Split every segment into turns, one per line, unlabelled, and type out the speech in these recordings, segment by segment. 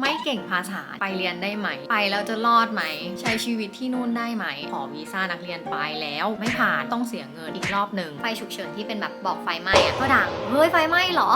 ไม่เก่งภาษาไปเรียนได้ไหม ไปแล้วจะรอดไหม ใช้ชีวิตที่นู่นได้ไหม ขอวีซ่านักเรียนไปแล้ว ไม่ผ่านต้องเสียเงินอีกรอบหนึ่ง
ไฟฉุกเฉินที่เป็นแบบบอกไฟไหม้อะก็ดังเฮ้ยไฟไหม้เหรอ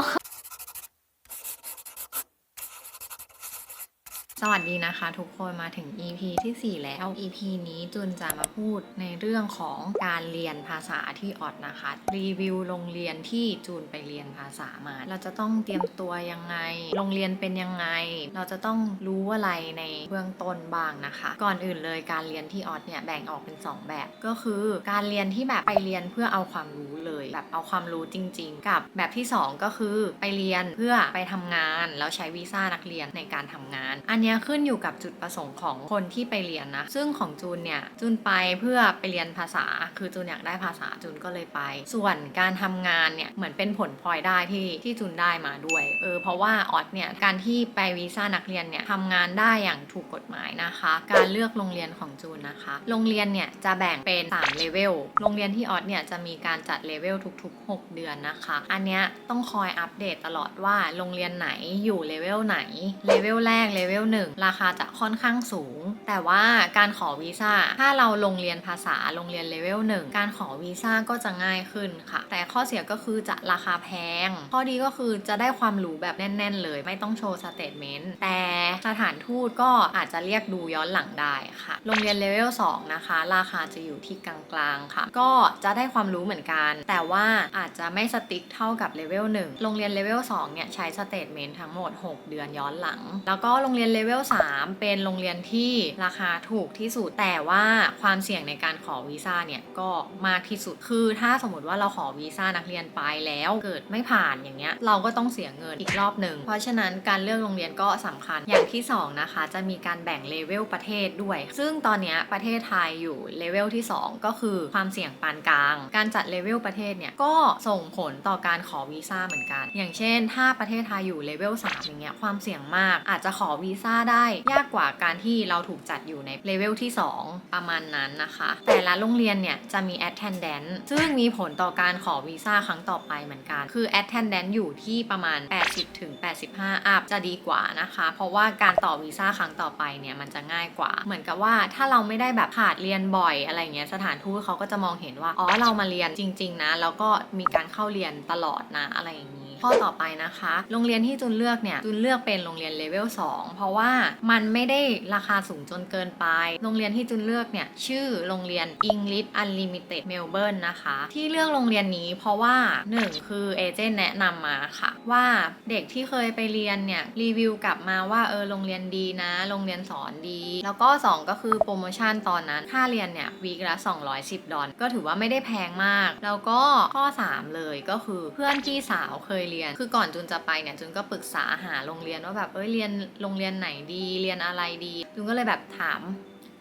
วัสดีนะคะทุกคนมาถึง EP ทีสี่ 4 แล้ว EP นี้จุนจะมาพูดในเรื่องของการเรียนภาษาที่ออดนะคะ รีวิวโรงเรียนที่จูนไปเรียนภาษามา เราจะต้องเตรียมตัวยังไง โรงเรียนเป็นยังไง เราจะต้องรู้อะไรในเบื้องต้นบ้างนะคะ ก่อนอื่นเลยการเรียนที่ออดเนี่ยแบ่งออกเป็น 2 แบบ ก็คือการเรียนที่แบบไปเรียนเพื่อเอาความรู้เล แบบเอาความรู้จริง ๆ กับแบบที่ 2 ก็คือไปเรียนเพื่อไปทำงาน แล้วใช้วีซ่านักเรียนในการทำงาน อันนี้ขึ้นอยู่กับจุดประสงค์ของคนที่ไปเรียนนะ ซึ่งของจูนเนี่ยจูนไปเพื่อไปเรียนภาษา คือจูนอยากได้ภาษาจูนก็เลยไป ส่วนการทำงานเนี่ยเหมือนเป็นผลพลอยได้ที่ที่จูนได้มาด้วย เออเพราะว่าออสเนี่ยการที่ไปวีซ่านักเรียนเนี่ยทำงานได้อย่างถูกกฎหมายนะคะ การเลือกโรงเรียนของจูนนะคะ โรงเรียนเนี่ยจะแบ่งเป็น3เลเวล โรงเรียนที่ออสเนี่ยจะมีการจัดเลเวลทุก ๆ 6 เดือนนะคะ อันเนี้ยต้องคอยอัปเดตตลอดว่าโรงเรียนไหนอยู่เลเวลไหน เลเวลแรก เลเวล1ราคาจะค่อนข้างสูง แต่ว่าการขอวีซ่า ถ้าเราลงเรียนภาษาโรงเรียนเลเวล1การขอวีซ่าก็จะง่ายขึ้นค่ะ แต่ข้อเสียก็คือจะราคาแพง ข้อดีก็คือจะได้ความรู้แบบแน่น ๆ เลย ไม่ต้องโชว์สเตทเมนต์ แต่สถานทูตก็อาจจะเรียกดูย้อนหลังได้ค่ะ โรงเรียนเลเวล2นะคะ ราคาจะอยู่ที่กลางๆค่ะ ก็จะได้ความรู้เหมือนกัน แต่ว่าอาจจะไม่สติ๊กเท่ากับเลเวล1โรงเรียนเลเวล2เนี่ยใช้สเตทเมนต์ทั้งหมด 6 เดือนย้อนหลัง แล้วก็โรงเรียนเลเวล3เป็นโรงเรียนที่ราคาถูกที่สุด แต่ว่าความเสี่ยงในการขอวีซ่าเนี่ยก็มากที่สุด คือถ้าสมมติว่าเราขอวีซ่านักเรียนไปแล้วเกิดไม่ผ่านอย่างเงี้ยเราก็ต้องเสียเงินอีกรอบหนึ่ง เพราะฉะนั้นการเลือกโรงเรียนก็สำคัญ อย่างที่สองนะคะ จะมีการแบ่งเลเวลประเทศด้วย ซึ่งตอนนี้ประเทศไทยอยู่เลเวลที่ 2 ก็คือความเสี่ยงปานกลาง การจัดเลเวลประเทศเนี่ยก็ส่งผลต่อการขอวีซ่าเหมือนกัน อย่างเช่น ถ้าประเทศไทยอยู่เลเวล3อย่างเงี้ยความเสี่ยงมากอาจจะขอวีซ่าได้ยากกว่าการที่เราถูกจัดอยู่ในเลเวลที่ 2 ประมาณนั้นนะคะ แต่ละโรงเรียนเนี่ยจะมี attendance ซึ่งมีผลต่อการขอวีซ่าครั้งต่อไปเหมือนกัน คือ attendance อยู่ที่ประมาณ 80ถึง85 อัพจะดีกว่านะคะ เพราะว่าการต่อวีซ่าครั้งต่อไปเนี่ยมันจะง่ายกว่า เหมือนกับว่าถ้าเราไม่ได้แบบขาดเรียนบ่อยอะไรเงี้ยสถานทูตเขาก็จะมองเห็นว่าอ๋อเรามาเรียนจริง ๆ นะแล้วก็มีการเข้าเรียนตลอดนะอะไรอย่างนี้ ข้อต่อไปนะคะ โรงเรียนที่จุนเลือกเนี่ยจุนเลือกเป็นโรงเรียนเลเวล2เพราะว่ามันไม่ได้ราคาสูงจนเกินไป โรงเรียนที่จุนเลือกเนี่ยชื่อโรงเรียน English Unlimited Melbourne นะคะ ที่เลือกโรงเรียนนี้เพราะว่า 1 คือเอเจนต์แนะนำมาค่ะ ว่าเด็กที่เคยไปเรียนเนี่ยรีวิวกลับมาว่าเออโรงเรียนดีนะ โรงเรียนสอนดี แล้วก็ 2 ก็คือโปรโมชั่นตอนนั้นค่าเรียนเนี่ยวีคละ210 ดอลก็ถือว่าไม่ได้แพงมาก แล้วก็ข้อ 3 เลยก็คือเพื่อนพี่สาวเคยเรียน คือก่อนจุนจะไปเนี่ยจุนก็ปรึกษาหาโรงเรียนว่าแบบเอ้ยเรียนโรงเรียนไหนดีเรียนอะไรดีจุนก็เลยแบบถาม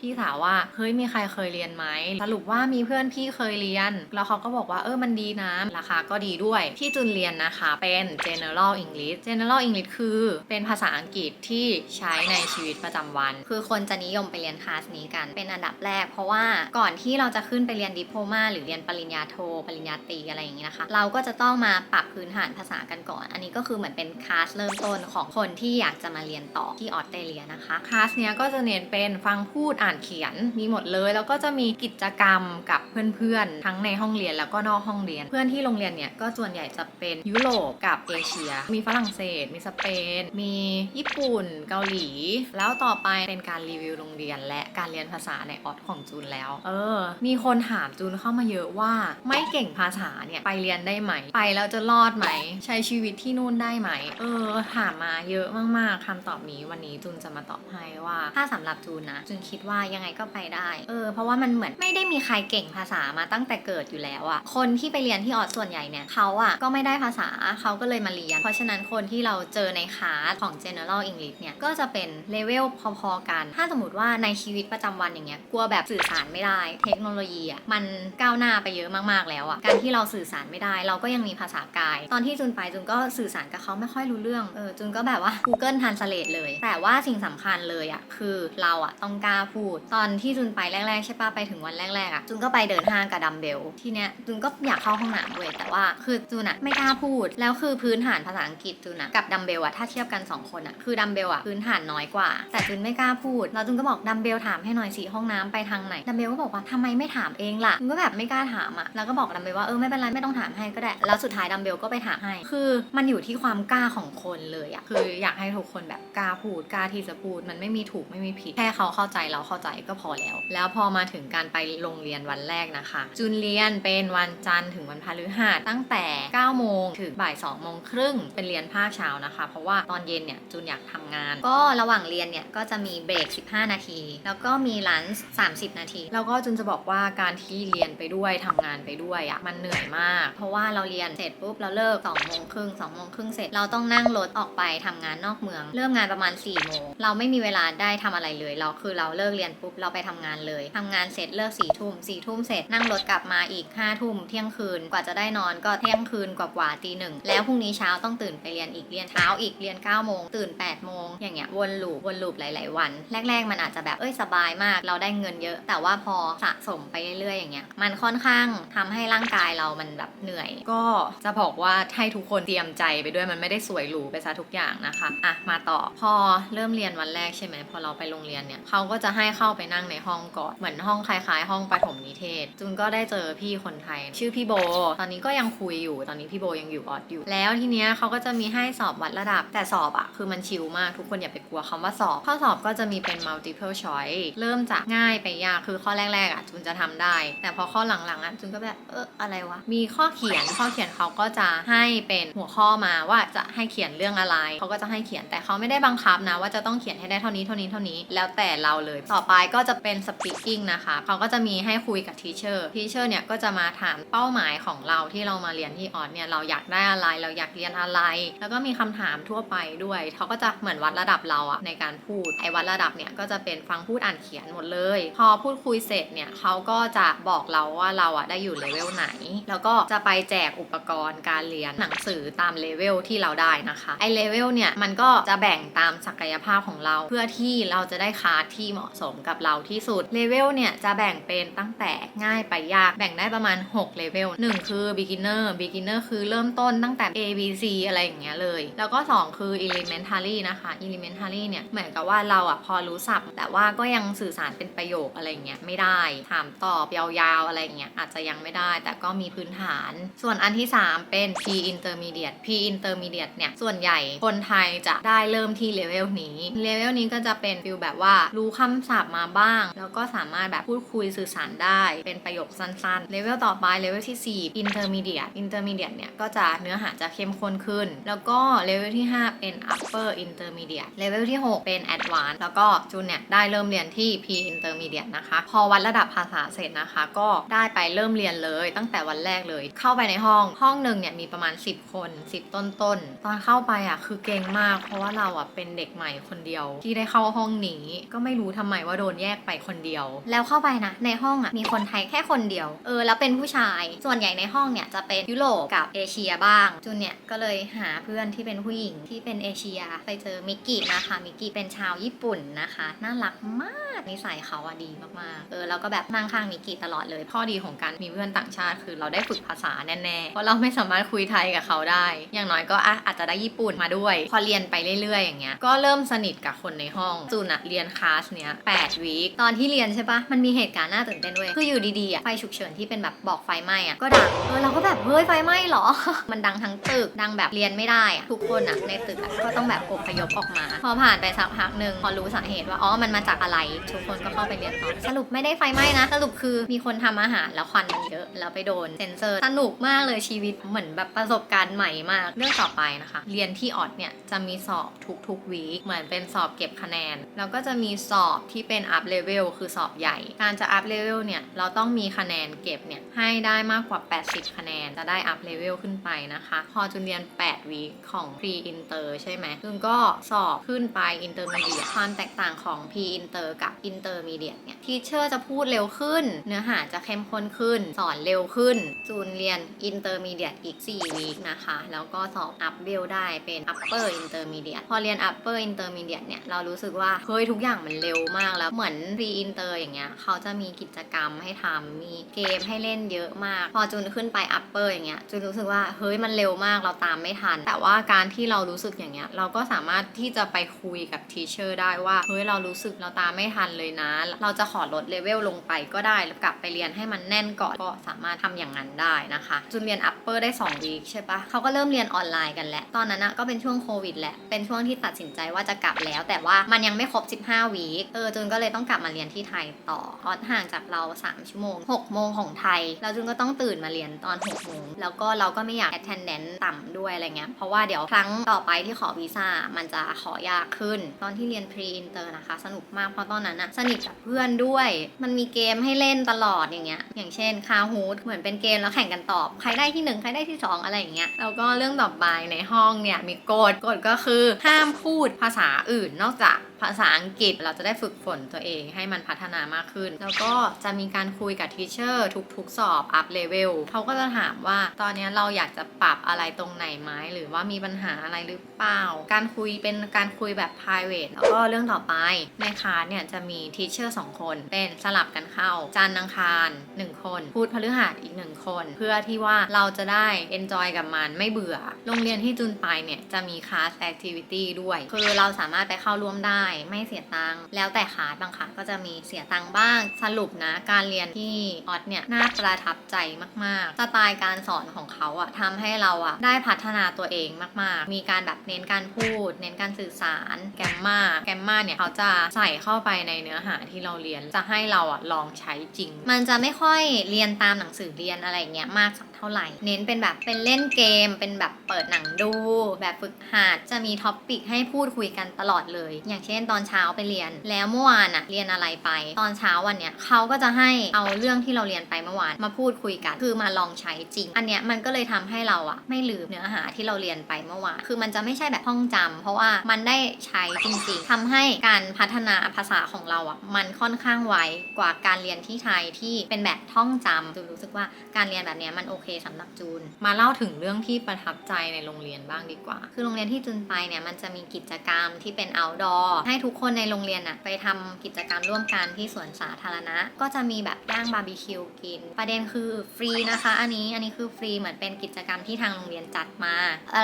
พี่สาวว่าเฮ้ยมีใครเคยเรียนไหมสรุปว่ามีเพื่อนพี่เคยเรียน แล้วเขาก็บอกว่าเออมันดีนะราคาก็ดีด้วย ที่จุนเรียนนะคะเป็น general English general English คือเป็นภาษาอังกฤษที่ใช้ในชีวิตประจำวัน
คือคนจะนิยมไปเรียนคลาสนี้กันเป็นอันดับแรก เพราะว่าก่อนที่เราจะขึ้นไปเรียนดิโพมาหรือเรียนปริญญาโทปริญญาตรีอะไรอย่างนี้นะคะ เราก็จะต้องมาปรับพื้นฐานภาษากันก่อน อันนี้ก็คือเหมือนเป็นคลาสเริ่มต้นของคนที่อยากจะมาเรียนต่อที่ออสเตรเลียนะคะ
คลาสเนี้ยก็จะเน้นเป็นฟังพูดอ่านเขียนมีหมดเลย แล้วก็จะมีกิจกรรมกับเพื่อนๆ ทั้งในห้องเรียนแล้วก็นอกห้องเรียน เพื่อนที่โรงเรียนเนี่ยก็ส่วนใหญ่จะเป็นยุโรปกับเอเชีย มีฝรั่งเศส มีสเปน มีญี่ปุ่น เกาหลี แล้วต่อไปเป็นการรีวิวโรงเรียน และการเรียนภาษาในออสของจูนแล้ว เออ มีคนถามจูนเข้ามาเยอะว่าไม่เก่งภาษาเนี่ยไปเรียนได้ไหม ไปแล้วจะรอดไหม ใช้ชีวิตที่นู่นได้ไหม เออ ถามมาเยอะมากๆคำตอบนี้วันนี้จูนจะมาตอบให้ว่า
ถ้าสำหรับจูนนะจูนคิดว่ายังไงก็ไปได้ เออ เพราะว่ามันเหมือนไม่ได้มีใครเก่งภาษามาตั้งแต่เกิดอยู่แล้วอะคนที่ไปเรียนที่ออสส่วนใหญ่เนี่ยเขาอะก็ไม่ได้ภาษาเขาก็เลยมาเรียน เพราะฉะนั้นคนที่เราเจอในคาสของ general English เนี่ย ก็จะเป็นเลเวลพอๆกัน ถ้าสมมติว่าในชีวิตประจำวันอย่างเงี้ยกลัวแบบสื่อสารไม่ได้ เทคโนโลยีอะมันก้าวหน้าไปเยอะมากๆแล้วอะการที่เราสื่อสารไม่ได้ เราก็ยังมีภาษากาย ตอนที่จูนไปจูนก็สื่อสารกับเขาไม่ค่อยรู้เรื่อง เออจูนก็แบบว่า Google Translate เลย แต่ว่าสิ่งสำคัญเลยอะคือเราอะต้องกล้าพูดด ตอนที่จุนไปแรกๆใช่ปะไปถึงวันแรกๆอะจุนก็ไปเดินห้างกับดัมเบลทีเนี้ยจุนก็อยากเข้าห้องน้ำเว้ยแต่ว่าคือจุนอะไม่กล้าพูด แล้วคือพื้นฐานภาษาอังกฤษจุนอะกับดัมเบลอะถ้าเทียบกันสองคนอะคือดัมเบลอะพื้นฐานน้อยกว่า แต่จุนไม่กล้าพูดแล้วจุนก็บอกดัมเบลถามให้หน่อยสิห้องน้ำไปทางไหนดัมเบลก็บอกว่าทำไมไม่ถามเองล่ะจุนก็แบบไม่กล้าถามอะแล้วก็บอกดัมเบลว่าเออไม่เป็นไรไม่ต้องถามให้ก็ได้แล้วสุดท้ายดัมเบลก็ไปถามให้ คือมันอยู่ที่ความกล้าของคนเลยอะ
คืออยากให้ทุกคนแบบกล้าพูดกล้าที่จะพูดมันไม่มีถูกไม่มีผิดแค่เขาเข้าใจเราเข้าใจก็พอแล้ว แล้วพอมาถึงการไปโรงเรียนวันแรกนะคะ จุนเรียนเป็นวันจันทร์ถึงวันพฤหัสตั้งแต่ 9 โมงถึงบ่าย2โมงครึ่งเป็นเรียนภาคเช้านะคะ เพราะว่าตอนเย็นเนี่ยจุนอยากทำงาน
ก็ระหว่างเรียนเนี่ยก็จะมีเบรก 15 นาที แล้วก็มีลันช์30 นาที
แล้วก็จุนจะบอกว่าการที่เรียนไปด้วยทำงานไปด้วยอะ่ะมันเหนื่อยมาก
เพราะว่าเราเรียนเสร็จปุ๊บเราเลิก2โมงครึ่ง2โมงครึ่งเสร็จเราต้องนั่งรถออกไปทำงานนอกเมือง เริ่มงานประมาณ4โมงเราไม่มีเวลาได้ทำอะไรเลยเราคือเราเลิกเรียนปุ๊บเราไปทำงานเลยทำงานเสร็จเลิก4ี่ทุ่มสี่ทุ่มเสร็จนั่งรถกลับมาอีก5้าทุ่มเที่ยงคืนกว่าจะได้นอนก็เที่ยงคืนกว่าๆตีหนึ่งแล้วพรุ่งนี้เช้าต้องตื่นไปเรียนอีกเรียนเช้าอีกเรียน9ก้าโมงตื่น8ปดโมงอย่างเงี้ยวนลูปวนลูปหลาย ๆ วัน แรก ๆ มันอาจจะแบบเอ้ยสบายมาก เราได้เงินเยอะ แต่ว่าพอสะสมไปเรื่อย ๆ อย่างเงี้ยมันค่อนข้างทำให้ร่างกายเรามันแบบเหนื่อย
ก็จะบอกว่าให้ทุกคนเตรียมใจไปด้วยมันไม่ได้สวยหรูไปซะทุกอย่างนะคะอะมาต่อพอเริ่มเรียนวันแรกใช่ไหมพอเราไปโรงเรียนเนี่ยเขาก็จะให้เข้าไปนั่งในห้องก่อน เหมือนห้องคล้ายๆ ห้องปฐมนิเทศ จุนก็ได้เจอพี่คนไทย ชื่อพี่โบ ตอนนี้ก็ยังคุยอยู่ ตอนนี้พี่โบยังอยู่ออดอยู่ แล้วทีเนี้ยเขาก็จะมีให้สอบวัดระดับ แต่สอบอะคือมันชิลมาก ทุกคนอย่าไปกลัวคำว่าสอบ ข้อสอบก็จะมีเป็น multiple choice เริ่มจากง่ายไปยาก คือข้อแรกๆอะจุนจะทำได้ แต่พอข้อหลังๆอะจุนก็แบบ เอออะไรวะ มีข้อเขียน ข้อเขียนเขาก็จะให้เป็นหัวข้อมาว่าจะให้เขียนเรื่องอะไร เขาก็จะให้เขียน แต่เขาไม่ได้บังคับนะว่าจะต้องเขียนให้ได้เท่านี้เท่านี้เท่านี้ แล้วแต่เราเลยต่อไปก็จะเป็น speaking นะคะ เขาก็จะมีให้คุยกับ teacher teacher เนี่ยก็จะมาถามเป้าหมายของเราที่เรามาเรียนที่ออสเนี่ยเราอยากได้อะไรเราอยากเรียนอะไร แล้วก็มีคำถามทั่วไปด้วย เขาก็จะเหมือนวัดระดับเราอะในการพูดไอ้วัดระดับเนี่ยก็จะเป็นฟังพูดอ่านเขียนหมดเลย พอพูดคุยเสร็จเนี่ยเขาก็จะบอกเราว่าเราอะได้อยู่เลเวลไหน แล้วก็จะไปแจกอุปกรณ์การเรียนหนังสือตามเลเวลที่เราได้นะคะไอเลเวลเนี่ยมันก็จะแบ่งตามศักยภาพของเรา เพื่อที่เราจะได้คาที่เหมาะสมกับเราที่สุดเลเวลเนี่ยจะแบ่งเป็นตั้งแต่ง่ายไปยากแบ่งได้ประมาณ6เลเวล1คือ beginner beginner คือเริ่มต้นตั้งแต่ A B C อะไรอย่างเงี้ยเลย แล้วก็ 2 คือ elementary นะคะ elementary เนี่ยเหมือนกับว่าเราอะพอรู้ศัพท์ แต่ว่าก็ยังสื่อสารเป็นประโยคอะไรเงี้ยไม่ได้ถามตอบยาวๆอะไรเงี้ยอาจจะยังไม่ได้ แต่ก็มีพื้นฐาน ส่วนอันที่ 3 เป็น P intermediate P intermediate เนี่ยส่วนใหญ่คนไทยจะได้เริ่มที่เลเวลนี้เลเวลนี้ก็จะเป็นฟิลแบบว่ารู้คำศัพท์มาบ้าง แล้วก็สามารถแบบพูดคุยสื่อสารได้เป็นประโยคสั้นๆเลเวลต่อไปเลเวลที่ 4 intermediate intermediate เนี่ยก็จะเนื้อหาจะเข้มข้นขึ้น แล้วก็เลเวลที่ 5 เป็น upper intermediate เลเวลที่ 6 เป็น advanced แล้วก็จูนเนี่ยได้เริ่มเรียนที่ P intermediate นะคะ พอวัดระดับภาษาเสร็จนะคะ ก็ได้ไปเริ่มเรียนเลย ตั้งแต่วันแรกเลย เข้าไปในห้องห้องหนึ่งเนี่ยมีประมาณ 10 คน 10 ต้นๆตอนเข้าไปอะคือเก่งมาก เพราะว่าเราอะเป็นเด็กใหม่คนเดียวที่ได้เข้าห้องนี้ก็ไม่รู้ทำไมว่าโดนแยกไปคนเดียว
แล้วเข้าไปนะ ในห้องอะมีคนไทยแค่คนเดียว เออ แล้วเป็นผู้ชาย ส่วนใหญ่ในห้องเนี่ยจะเป็นยุโรปกับเอเชียบ้างจูนเนี่ยก็เลยหาเพื่อนที่เป็นผู้หญิงที่เป็นเอเชีย ไปเจอมิกกี้นะคะ มิกกี้เป็นชาวญี่ปุ่นนะคะ น่ารักมาก นิสัยเขาอะดีมากๆ เออ แล้วก็แบบนั่งข้างมิกกี้ตลอดเลย
ข้อดีของการมีเพื่อนต่างชาติ คือเราได้ฝึกภาษาแน่ๆ เพราะเราไม่สามารถคุยไทยกับเขาได้ อย่างน้อยก็อะอาจจะได้ญี่ปุ่นมาด้วย พอเรียนไปเรื่อยๆ อย่างเงี้ย ก็เริ่มสนิทกับคนในห้องจูนอะเรียนคลาสเนี้ย8วีค
ตอนที่เรียนใช่ปะมันมีเหตุการณ์น่าตื่นเต้นเว้ยคืออยู่ดีๆอะไฟฉุกเฉินที่เป็นแบบบอกไฟไหม้อะก็ดังเออเราก็แบบเฮ้ยไฟไหม้เหรอ มันดังทั้งตึกดังแบบเรียนไม่ได้อะทุกคนอะในตึกอะก็ต้องแบบอพยพออกมา พอผ่านไปสักพักหนึ่งพอรู้สาเหตุว่าอ๋อมันมาจากอะไร ทุกคนก็เข้าไปเรียนต่อสรุปไม่ได้ไฟไหม้นะสรุปคือมีคนทำอาหารแล้วควันมันเยอะแล้วไปโดนเซนเซอร์สนุกมากเลยชีวิตเหมือนแบบประสบการณ์ใหม่มากเรื่องต่อไปนะคะ เรียนที่ออดเนี่ยจะมีสอบทุกๆวีคเหมือนเป็นสอบเก็บคะแนน แล้วก็จะมีสอบที่เป็นเป็น up level คือสอบใหญ่ การจะ up level เนี่ย เราต้องมีคะแนนเก็บเนี่ย ให้ได้มากกว่า 80 คะแนนจะได้ up level ขึ้นไปนะคะ พอจุนเรียน 8 วีคของ pre inter ใช่ไหมจุนก็สอบขึ้นไป intermediate ความแตกต่างของ pre inter กับ intermediate เนี่ย teacher จะพูดเร็วขึ้น เนื้อหาจะเข้มข้นขึ้น สอนเร็วขึ้น จูนเรียน intermediate อีก 4 วีคนะคะ แล้วก็สอบ up level ได้เป็น upper intermediate พอเรียน upper intermediate เนี่ย เรารู้สึกว่า เฮ้ยทุกอย่างมันเร็วมากากแล้วเหมือนรีอินเตอร์อย่างเงี้ยเขาจะมีกิจกรรมให้ทำมีเกมให้เล่นเยอะมาก พอจูนขึ้นไปอัปเปอร์อย่างเงี้ยจูนรู้สึกว่าเฮ้ยมันเร็วมากเราตามไม่ทัน แต่ว่าการที่เรารู้สึกอย่างเงี้ยเราก็สามารถที่จะไปคุยกับทีเชอร์ได้ว่าเฮ้ยเรารู้สึกเราตามไม่ทันเลยนะ เราจะขอลดเลเวลลงไปก็ได้กลับไปเรียนให้มันแน่นก่อนก็สามารถทำอย่างนั้นได้นะคะจูนเรียนอัปเปอร์ได้2วีคใช่ปะเขาก็เริ่มเรียนออนไลน์กันแล้วตอนนั้นนะก็เป็นช่วงโควิดแหละเป็นช่วงที่ตัดสินใจว่าจะกลับแล้ว แต่ว่ามันยังไม่ครบ 15วีคเออจูนนก็เลยต้องกลับมาเรียนที่ไทยต่อออสห่างจากเรา 3 ชั่วโมง 6 โมงของไทยแล้วจูนก็ต้องตื่นมาเรียนตอน 6 โมง แล้วก็เราก็ไม่อยาก attendance ต่ำด้วยอะไรเงี้ย เพราะว่าเดี๋ยวครั้งต่อไปที่ขอวีซ่ามันจะขอยากขึ้น ตอนที่เรียน pre inter นะคะ สนุกมากเพราะตอนนั้นอะสนิทกับเพื่อนด้วย มันมีเกมให้เล่นตลอดอย่างเงี้ย อย่างเช่นคาฮูดเหมือนเป็นเกมแล้วแข่งกันตอบ ใครได้ที่หนึ่งใครได้ที่สองอะไรอย่างเงี้ย แล้วก็เรื่องต่อไปในห้องเนี่ยมีกฎ กฎก็คือห้ามพูดภาษาอื่นนอกจาก ภาษาอังกฤษเราจะได้ฝึกฝนตัวเองให้มันพัฒนามากขึ้น แล้วก็จะมีการคุยกับทีเชอร์ทุกๆ สอบอัพเลเวลเขาก็จะถามว่าตอนนี้เราอยากจะปรับอะไรตรงไหนไหมหรือว่ามีปัญหาอะไรหรือเปล่า การคุยเป็นการคุยแบบ private แล้วก็เรื่องต่อไปในคาสเนี่ยจะมีทีเชอร์สองคนเป็นสลับกันเข้า จันทร์อังคารหนึ่งคน พูดพฤหัสอีกหนึ่งคน เพื่อที่ว่าเราจะได้ enjoy กับมันไม่เบื่อ โรงเรียนที่จุนไปเนี่ยจะมีคลาส activity ด้วย คือเราสามารถไปเข้าร่วมได้ไม่เสียตังค์แล้วแต่คลาสบางคลาสก็จะมีเสียตังค์บ้าง สรุปนะการเรียนที่ออสเนี่ยน่าประทับใจมากๆสไตล์การสอนของเขาอะทำให้เราอะได้พัฒนาตัวเองมากๆ มีการแบบเน้นการพูด เน้นการสื่อสารแกมมาแกมมาเนี่ยเขาจะใส่เข้าไปในเนื้อหาที่เราเรียนจะให้เราอะลองใช้จริง มันจะไม่ค่อยเรียนตามหนังสือเรียนอะไรเงี้ยมากสัก ท่าไหร่ เน้นเป็นแบบเป็นเล่นเกม เป็นแบบเปิดหนังดู แบบฝึกหัดจะมีท็อปปิกให้พูดคุยกันตลอดเลย อย่างเช่นตอนเช้าไปเรียน แล้วเมื่อวานอะเรียนอะไรไป ตอนเช้าวันเนี้ยเขาก็จะให้เอาเรื่องที่เราเรียนไปเมื่อวานมาพูดคุยกัน คือมาลองใช้จริง อันเนี้ยมันก็เลยทำให้เราอะไม่ลืมเนื้อหาที่เราเรียนไปเมื่อวาน คือมันจะไม่ใช่แบบท่องจำเพราะว่ามันได้ใช้จริงๆทำให้การพัฒนาภาษาของเราอะมันค่อนข้างไวกว่าการเรียนที่ไทยที่เป็นแบบท่องจำจูรู้สึกว่าการเรียนแบบเนี้ยมันโอเคสำหรับจูน
มาเล่าถึงเรื่องที่ประทับใจในโรงเรียนบ้างดีกว่า
คือโรงเรียนที่จุนไปเนี่ยมันจะมีกิจกรรมที่เป็น outdoor ให้ทุกคนในโรงเรียนอะไปทำกิจกรรมร่วมกันที่สวนสาธารณะ ก็จะมีแบบย่างบาร์บีคิวกิน ประเด็นคือฟรีนะคะ อันนี้อันนี้คือฟรีเหมือนเป็นกิจกรรมที่ทางโรงเรียนจัดมา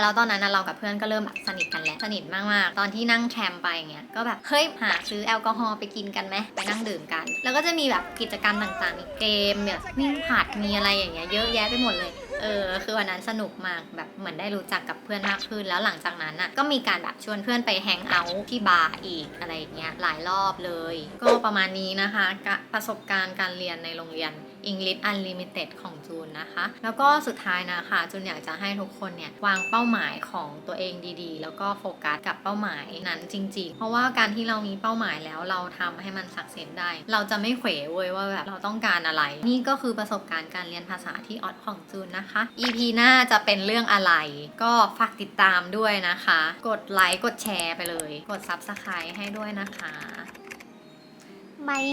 แล้วตอนนั้นเรากับเพื่อนก็เริ่มแบบสนิทกันแล้วสนิทมากๆ ตอนที่นั่งแทรมไปเงี้ยก็แบบเฮ้ยหาซื้อแอลกอฮอล์ไปกินกันไหมไปนั่งดื่มกัน แล้วก็จะมีแบบกิจกรรมต่างๆมีเกมแบบวิ่งผลัดมีอะไรอย่างเงี้ยเยอะแยะไปหมดเลย เออ คือวันนั้นสนุกมากแบบเหมือนได้รู้จักกับเพื่อนมากขึ้น แล้วหลังจากนั้นน่ะก็มีการแบบชวนเพื่อนไปแฮงเอาท์ที่บาร์อีกอะไรอย่างเงี้ยหลายรอบเลย ก็ประมาณนี้นะคะประสบการณ์การเรียนในโรงเรียน English Unlimited ของจูนนะคะ แล้วก็สุดท้ายนะคะจูนอยากจะให้ทุกคนเนี่ยวางเป้าหมายของตัวเองดีๆ แล้วก็โฟกัสกับเป้าหมายนั้นจริง ๆ เพราะว่าการที่เรามีเป้าหมายแล้วเราทำให้มันสักเซสได้ เราจะไม่เขวเว้ยว่าแบบเราต้องการอะไร นี่ก็คือประสบการณ์การเรียนภาษาที่ออดของจูนนะคะ EP หน้าจะเป็นเรื่องอะไร ก็ฝากติดตามด้วยนะคะ กดไลค์กดแชร์ไปเลย กด Subscribe ให้ด้วยนะคะบาย